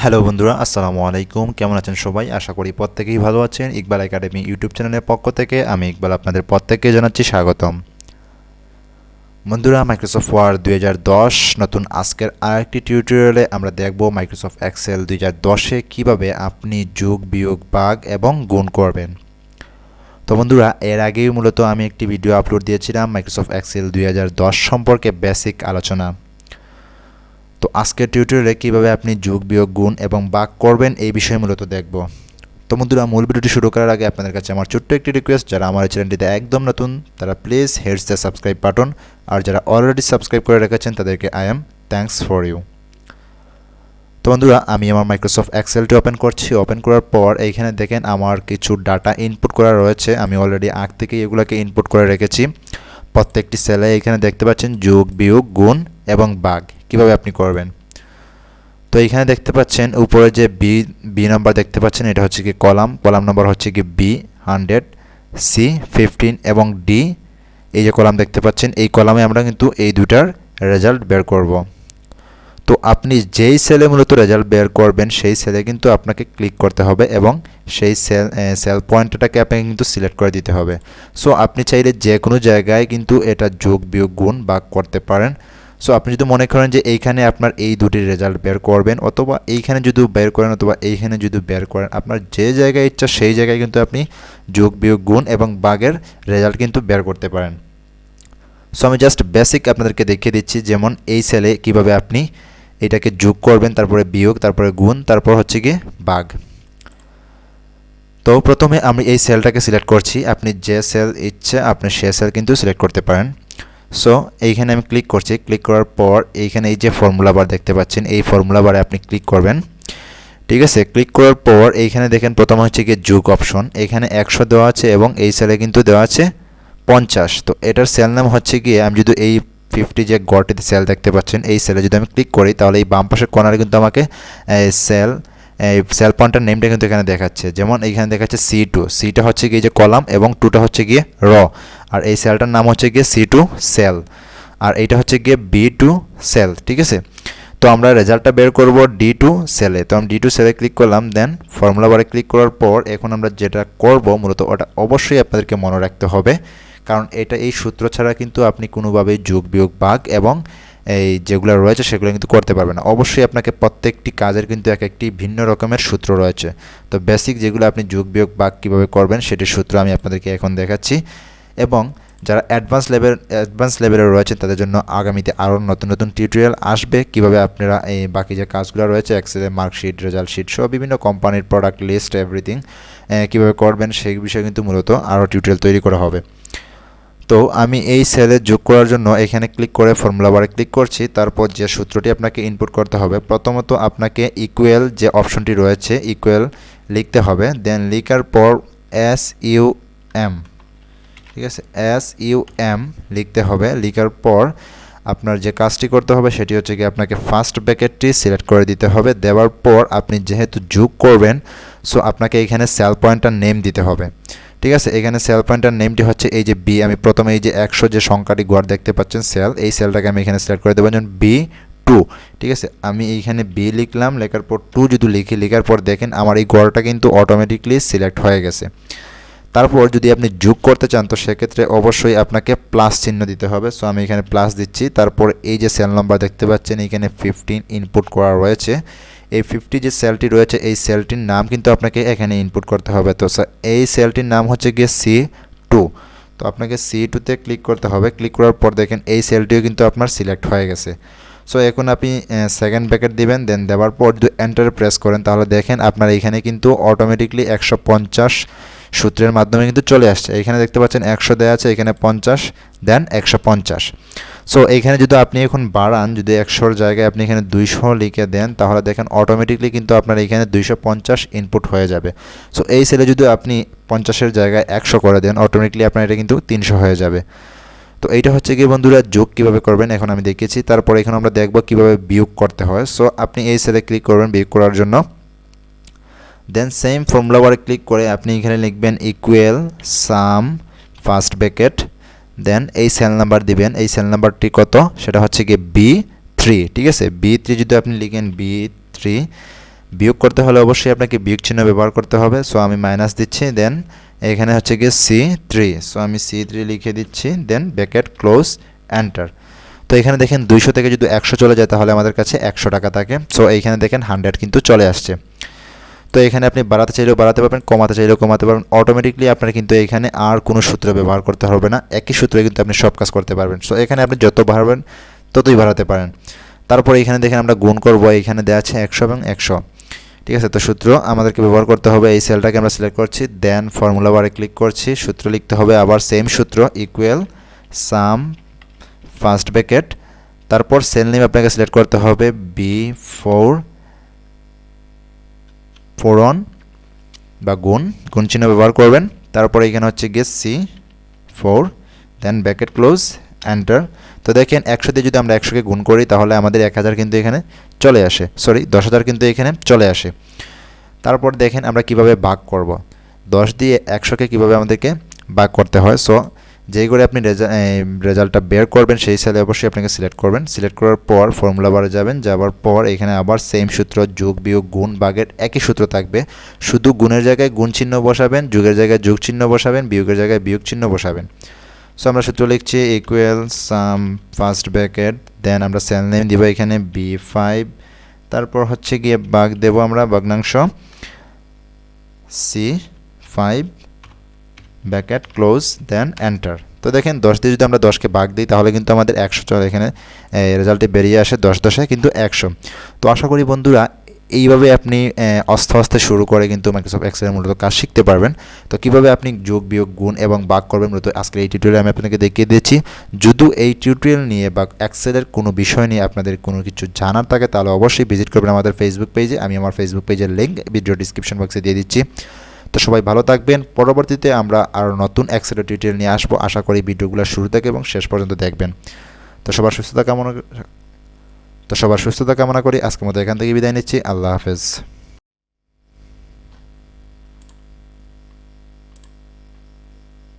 Hello বন্ধুরা, আসসালামু আলাইকুম। কেমন আছেন সবাই? আশা করি প্রত্যেকেই ভালো আছেন। ইকবাল একাডেমি ইউটিউব চ্যানেলের পক্ষ থেকে আমি ইকবাল আপনাদের প্রত্যেককে জানাচ্ছি স্বাগতম। বন্ধুরা মাইক্রোসফট ওয়ার্ড দুই হাজার দশ নতুন আজকের আরেকটি টিউটোরিয়ালে আমরা দেখব মাইক্রোসফট এক্সেল দুই হাজার দশে কীভাবে আপনি যোগ, বিয়োগ বাগ এবং গুণ করবেন। তো বন্ধুরা, এর আগেই মূলত আমি একটি ভিডিও আপলোড দিয়েছিলাম মাইক্রোসফট এক্সেল দুই হাজার দশ সম্পর্কে বেসিক আলোচনা। তো আজকের টিউটোরিয়ালে কীভাবে আপনি যোগ, বিয়োগ, গুণ এবং বাক করবেন এই বিষয়ে মূলত দেখব। তো বন্ধুরা, মূল ভিডিওটি শুরু করার আগে আপনাদের কাছে আমার ছোট্ট একটি রিকোয়েস্ট যারা আমার চ্যানেলটিতে একদম নতুন, তারা please hit the subscribe button আর যারা অলরেডি সাবস্ক্রাইব করে রেখেছেন, তাদেরকে I am thanks for you তো বন্ধুরা, আমি আমার মাইক্রোসফট এক্সেলটি ওপেন করছি। ওপেন করার পর এইখানে দেখেন আমার কিছু ডাটা ইনপুট করা রয়েছে। আমি অলরেডি আগ থেকেই এগুলোকে ইনপুট করে রেখেছি। প্রত্যেকটি সেলে এখানে দেখতে পাচ্ছেন যোগ, বিয়োগ, গুণ এবং বাঘ কীভাবে আপনি করবেন? তো এইখানে দেখতে পাচ্ছেন উপরে যে বি বি নাম্বার দেখতে পাচ্ছেন, এটা হচ্ছে কি কলাম। কলাম নাম্বার হচ্ছে কি বি, হান্ড্রেড, সি, ফিফটিন এবং ডি। এই যে কলাম দেখতে পাচ্ছেন, এই কলামে আমরা কিন্তু এই দুটার রেজাল্ট বের করব। তো আপনি যেই সেলে মূলত রেজাল্ট বের করবেন, সেই সেলে কিন্তু আপনাকে ক্লিক করতে হবে এবং সেই সেল সেল পয়েন্টটাকে আপনাকে কিন্তু সিলেক্ট করে দিতে হবে। সো আপনি চাইলে যে কোনো জায়গায় কিন্তু এটা যোগ, বিয়োগ, গুণ বা করতে পারেন। সো আপনি যদি মনে করেন যে এইখানে আপনার এই দুটির রেজাল্ট বের করবেন অথবা এইখানে যদি বের করেন অথবা এইখানে যদি বের করেন, আপনার যে জায়গায় ইচ্ছা সেই জায়গায় কিন্তু আপনি যোগ, বিয়োগ, গুণ এবং বাঘের রেজাল্ট কিন্তু বের করতে পারেন। সো আমি জাস্ট বেসিক আপনাদেরকে দেখিয়ে দিচ্ছি যেমন এই সেলে কীভাবে আপনি এটাকে যোগ করবেন, তারপরে বিয়োগ, তারপরে গুণ, তারপর হচ্ছে গিয়ে বাঘ। তো প্রথমে আমি এই সেলটাকে সিলেক্ট করছি। আপনি যে সেল ইচ্ছে, আপনি সে সেল কিন্তু সিলেক্ট করতে পারেন। সো, এইখানে আমি ক্লিক করছি। ক্লিক করার পর এইখানে এই যে ফর্মুলা বার দেখতে পাচ্ছেন, এই ফর্মুলা বারে আপনি ক্লিক করবেন। ঠিক আছে? ক্লিক করার পর এইখানে দেখেন প্রথম হচ্ছে গিয়ে যুগ অপশন। এখানে একশো দেওয়া আছে এবং এই সেলে কিন্তু দেওয়া আছে পঞ্চাশ। তো এটার সেল নাম হচ্ছে গিয়ে, আমি যদি এই ফিফটি যে গড়টিতে সেল দেখতে পাচ্ছেন, এই সেলে যদি আমি ক্লিক করি, তাহলে এই বাম পাশের কর্নারে কিন্তু আমাকে সেল এই সেল পয়েন্টের নেমটা কিন্তু এখানে দেখাচ্ছে। যেমন এইখানে দেখাচ্ছে সি টু সিটা হচ্ছে গিয়ে যে কলাম এবং টুটা হচ্ছে গিয়ে র। আর এই সেলটার নাম হচ্ছে গিয়ে সি টু সেল আর এইটা হচ্ছে গিয়ে বি টু সেল ঠিক আছে? তো আমরা রেজাল্টটা বের করব ডি টু সেলে তো আমি ডি টু সেলে ক্লিক করলাম দেন ফর্মুলা বারে ক্লিক করার পর এখন আমরা যেটা করব, মূলত ওটা অবশ্যই আপনাদেরকে মনে রাখতে হবে। কারণ এটা এই সূত্র ছাড়া কিন্তু আপনি কোনোভাবেই যোগ বিয়োগ বাঘ এবং এই যেগুলো রয়েছে সেগুলো কিন্তু করতে পারবেন না। অবশ্যই আপনাকে প্রত্যেকটি কাজের কিন্তু এক একটি ভিন্ন রকমের সূত্র রয়েছে। তো বেসিক যেগুলো আপনি যোগ বিয়োগ বাঘ কীভাবে করবেন সেটির সূত্র আমি আপনাদেরকে এখন দেখাচ্ছি এবং যারা অ্যাডভান্স লেভেল অ্যাডভান্স লেভেলে রয়েছেন তাদের জন্য আগামীতে আরও নতুন নতুন টিউটোরিয়াল আসবে। কীভাবে আপনারা এই বাকি যে কাজগুলো রয়েছে এক্সেলের মার্কশিট রেজাল্ট শিট সহ বিভিন্ন কোম্পানির প্রোডাক্ট লিস্ট এভরিথিং কীভাবে করবেন সেই বিষয়ে কিন্তু মূলত আরও টিউটোরিয়াল তৈরি করা হবে। তো আমি এই সেলে যোগ করার জন্য এখানে ক্লিক করে ফর্মুলা বারে ক্লিক করছি। তারপর যে সূত্রটি আপনাকে ইনপুট করতে হবে, প্রথমত আপনাকে ইকুয়েল যে অপশনটি রয়েছে ইকুয়েল লিখতে হবে। দেন লিখার পর এস ইউ এম ঠিক আছে? এস ইউ এম লিখতে হবে। লিখার পর আপনার যে কাজটি করতে হবে সেটি হচ্ছে কি আপনাকে ফার্স্ট ব্যাকেটটি সিলেক্ট করে দিতে হবে। দেওয়ার পর আপনি যেহেতু যোগ করবেন সো আপনাকে এখানে সেল পয়েন্টার নেম দিতে হবে। ঠিক আছে, এখানে সেল পয়েন্টার নেমটি হচ্ছে এই যে বি আমি প্রথমে এই যে একশো যে সংখ্যাটি গড় দেখতে পাচ্ছেন সেল এই সেলটাকে আমি এখানে সিলেক্ট করে দেবো, যেমন বি টু ঠিক আছে, আমি এইখানে বি লিখলাম, লেখার পর টু যদি লিখি, লেখার পর দেখেন আমার এই গড়টা কিন্তু অটোমেটিকলি সিলেক্ট হয়ে গেছে। তারপর যদি আপনি যোগ করতে চান, তো সেক্ষেত্রে অবশ্যই আপনাকে প্লাস চিহ্ন দিতে হবে। সো আমি এখানে প্লাস দিচ্ছি। তারপর এই যে সেল নাম্বার দেখতে পাচ্ছেন, এখানে ফিফটিন ইনপুট করা রয়েছে। এই ফিফটি যে সেলটি রয়েছে, এই সেলটির নাম কিন্তু আপনাকে এখানে ইনপুট করতে হবে। তো এই সেলটির নাম হচ্ছে গিয়ে সি টু তো আপনাকে সি টুতে ক্লিক করতে হবে। ক্লিক করার পর দেখেন, এই সেলটিও কিন্তু আপনার সিলেক্ট হয়ে গেছে। সো এখন আপনি সেকেন্ড প্যাকেট দিবেন দেন দেওয়ার পর যদি এন্টার প্রেস করেন, তাহলে দেখেন আপনার এখানে কিন্তু অটোমেটিকলি একশো পঞ্চাশ সূত্রের মাধ্যমে কিন্তু চলে আসছে। এখানে দেখতে পাচ্ছেন একশো দেওয়া আছে, এখানে পঞ্চাশ, দেন একশো পঞ্চাশ। সো এইখানে যদি আপনি এখন বাড়ান, যদি একশোর জায়গায় আপনি এখানে দুইশো লিখে দেন, তাহলে দেখেন অটোমেটিকলি কিন্তু আপনার এখানে দুইশো পঞ্চাশ ইনপুট হয়ে যাবে। সো এই সেলে যদি আপনি পঞ্চাশের জায়গায় একশো করে দেন অটোমেটিকলি আপনার এটা কিন্তু তিনশো হয়ে যাবে। তো এইটা হচ্ছে কি বন্ধুরা যোগ কীভাবে করবেন, এখন আমি দেখিয়েছি। তারপর এখানে আমরা দেখব কীভাবে বিয়োগ করতে হয়। সো আপনি এই সেলে ক্লিক করবেন বিয়োগ করার জন্য। Then same formula bar click করে আপনি এখানে লিখবেন equal sum first bracket then এই সেল নাম্বার দিবেন। এই সেল নাম্বারটি কত? সেটা হচ্ছে কি বি থ্রি ঠিক আছে? বি থ্রি যদি আপনি লিখেন বি থ্রি বিয়োগ করতে হলে অবশ্যই আপনাকে বিয়োগ চিহ্ন ব্যবহার করতে হবে। সো আমি মাইনাস দিচ্ছি দেন এখানে হচ্ছে গিয়ে সি থ্রি সো আমি সি থ্রি লিখে দিচ্ছি দেন ব্যাকেট ক্লোজ এন্টার তো এখানে দেখেন দুইশো থেকে যদি একশো চলে যায়, তাহলে আমাদের কাছে একশো টাকা থাকে। সো এইখানে দেখেন হান্ড্রেড কিন্তু চলে আসছে। তো এখানে আপনি বাড়াতে চাইলেও বাড়াতে পারবেন, কমাতে চাইলেও কমাতে পারবেন। অটোমেটিকলি আপনার কিন্তু এখানে আর কোনো সূত্র ব্যবহার করতে হবে না। একই সূত্রে কিন্তু আপনি সব কাজ করতে পারবেন। সো এখানে আপনি যত বাড়াবেন, ততই বাড়াতে পারেন। তারপর এখানে দেখেন আমরা গুণ করব। এখানে দেওয়া আছে একশো এবং একশো। ঠিক আছে? তো সূত্র আমাদেরকে ব্যবহার করতে হবে। এই সেলটাকে আমরা সিলেক্ট করছি। দেন ফর্মুলা বারে ক্লিক করছি। সূত্র লিখতে হবে আবার সেম সূত্র ইকুয়াল সাম ফার্স্ট ব্যাকেট তারপর সেল নেম আপনাকে সিলেক্ট করতে হবে বি ফোর ফোর অন বা গুণ গুণ চিহ্ন ব্যবহার করবেন। তারপরে এখানে হচ্ছে গিয়ে C four then bracket close enter তো দেখেন একশো দিয়ে যদি আমরা একশোকে গুণ করি, তাহলে আমাদের এক হাজার কিন্তু এখানে চলে আসে। সরি দশ হাজার কিন্তু এখানে চলে আসে। তারপর দেখেন আমরা কীভাবে ভাগ করব। দশ দিয়ে একশোকে কীভাবে আমাদেরকে ভাগ করতে হয়? সো যেই করে আপনি রেজাল্টটা বের করবেন, সেই সেলে অবশ্যই আপনাকে সিলেক্ট করবেন। সিলেক্ট করার পর ফর্মুলা বারে যাবেন। যাওয়ার পর এখানে আবার সেম সূত্র, যোগ, বিয়োগ, গুণ, বাগের একই সূত্র থাকবে। শুধু গুণের জায়গায় গুণ চিহ্ন বসাবেন, যুগের জায়গায় যোগ চিহ্ন বসাবেন, বিয়োগের জায়গায় বিয়োগ চিহ্ন বসাবেন। সো আমরা সূত্র লিখছি equal sum first bracket then আমরা সেল নেম দিব এখানে বি ফাইভ তারপর হচ্ছে গিয়ে বাঘ দেব আমরা ভগ্নাংশ C five bracket close, then enter. তো দেখেন, দশ দিয়ে যদি আমরা দশকে বাঘ দিই, তাহলে কিন্তু আমাদের একশো চলে এখানে রেজাল্টে বেরিয়ে আসে দশ দশে, কিন্তু একশো। তো আশা করি বন্ধুরা, এইভাবে আপনি আস্তে আস্তে শুরু করে কিন্তু মাইক্রোসফট এক্সেলের মূলত কাজ শিখতে পারবেন। তো কীভাবে আপনি যোগ, বিয়োগ, গুণ এবং বাক করবেন, মূলত আজকের এই টিউটোরিয়াল আমি আপনাকে দেখিয়ে দিয়েছি যদি এই টিউটোরিয়াল নিয়ে বা এক্সেলের কোনো বিষয় নিয়ে আপনাদের কোনো কিছু জানার থাকে, তাহলে অবশ্যই ভিজিট করবেন আমাদের ফেসবুক পেজে আমি আমার ফেসবুক পেজের লিঙ্ক ভিডিও ডিসক্রিপশন বক্সে দিয়ে দিচ্ছি। তো সবাই ভালো থাকবেন। পরবর্তীতে আমরা আরও নতুন এক্সেলের টিউটোরিয়াল নিয়ে আসব। আশা করি ভিডিওগুলো শুরু থেকে এবং শেষ পর্যন্ত দেখবেন। তো সবার সুস্থতা কামনা, তো সবার সুস্থতা কামনা করি। আজকের মতো এখান থেকে বিদায় নিচ্ছি। আল্লাহ হাফেজ।